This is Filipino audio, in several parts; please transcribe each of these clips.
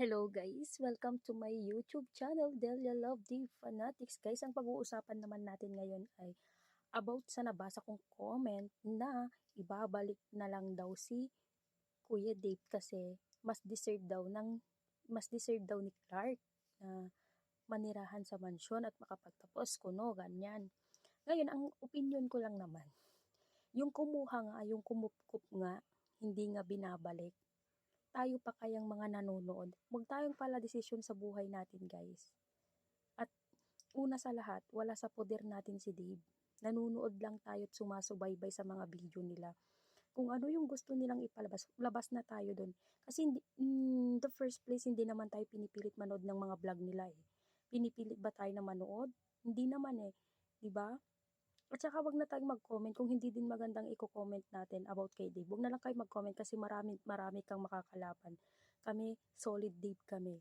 Hello guys! Welcome to my YouTube channel, Delia Love the Fanatics. Guys, ang pag-uusapan naman natin ngayon ay about sa nabasa kong comment na ibabalik na lang daw si Kuya Dave kasi mas deserve daw ng mas deserve daw ni Clark na manirahan sa mansyon at makapagtapos kuno, ganyan. Ngayon, ang opinion ko lang naman, yung kumuha nga, yung kumupkup nga, hindi nga binabalik, tayo pa kayang mga nanonood, huwag tayong pala desisyon sa buhay natin guys. At una sa lahat, wala sa poder natin si Dave. Nanunood lang tayo at sumasubaybay sa mga video nila. Kung ano yung gusto nilang ipalabas, labas na tayo doon. Kasi hindi, in the first place, hindi naman tayo pinipilit manood ng mga vlog nila eh. Pinipilit ba tayo na manood? Hindi naman eh. ba? At saka wag na tayong mag-comment kung hindi din magandang i-comment natin about kay Dave. Huwag na lang kayo mag-comment kasi marami, marami kang makakalaban. Kami, solid Dave kami.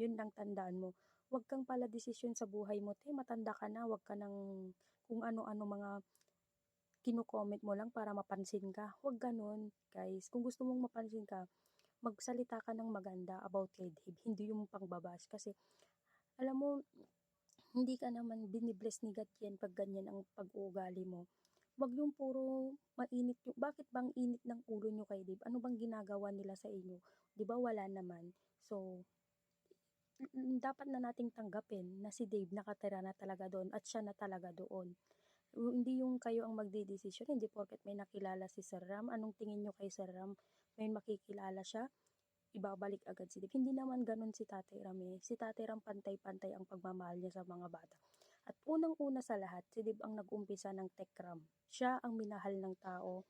Yun lang tandaan mo. Huwag kang pala desisyon sa buhay mo. Te, matanda ka na. Huwag ka nang kung ano-ano mga kino-comment mo lang para mapansin ka. Huwag ganun, guys. Kung gusto mong mapansin ka, magsalita ka ng maganda about kay Dave. Hindi yung pangbabash. Kasi, alam mo, hindi ka naman binibless ni God yan pag ganyan ang pag-uugali mo. Wag yung puro mainit yung, bakit bang init ng ulo nyo kay Dave? Ano bang ginagawa nila sa inyo? Di ba wala naman? So, dapat na nating tanggapin na si Dave nakatira na talaga doon at siya na talaga doon. Hindi yung kayo ang magdidesisyon, hindi porket may nakilala si Sir Ram. Anong tingin nyo kay Sir Ram? May makikilala siya? Ibabalik agad si Dave. Hindi naman ganun si Tatay Ram eh. Si Tatay Ram pantay-pantay ang pagmamahal niya sa mga bata. At unang-una sa lahat, si Dave ang nag-umpisa ng Tekram. Siya ang minahal ng tao.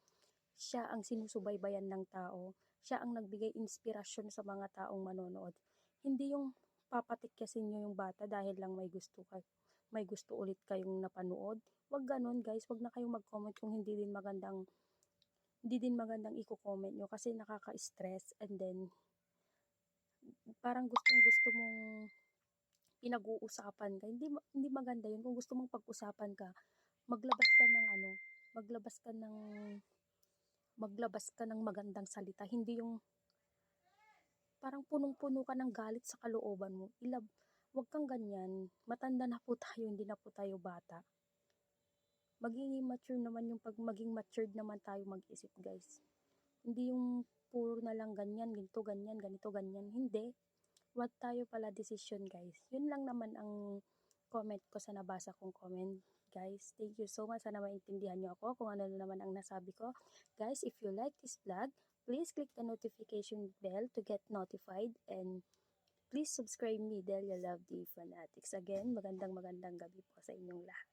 Siya ang sinusubaybayan ng tao. Siya ang nagbigay inspirasyon sa mga taong manonood. Hindi yung papatikyasin nyo yung bata dahil lang may gusto ka may gusto ulit kayong napanood. Wag ganun guys, wag na kayong mag-comment kung hindi din magandang hindi din magandang i-comment nyo kasi nakaka-stress and then parang gustong gusto mong pinag-uusapan ka. Hindi, hindi maganda yun. Kung gusto mong pag-usapan ka, maglabas ka ng ano, maglabas ka ng, maglabas ka ng magandang salita. Hindi yung, parang punong-puno ka ng galit sa kalooban mo. Ilab, wag kang ganyan. Matanda na po tayo, hindi na po tayo bata. Maging mature naman yung pag maging matured naman tayo mag-isip, guys. Hindi yung puro na lang ganyan, ganito, ganyan, ganito, ganyan. Hindi. Wag tayo pala decision, guys. Yun lang naman ang comment ko sa nabasa kong comment. Guys, thank you so much. Sana maintindihan niyo ako kung ano naman ang nasabi ko. Guys, if you like this vlog, please click the notification bell to get notified and please subscribe me, Delia Love the Fanatics. Again, magandang magandang gabi po sa inyong lahat.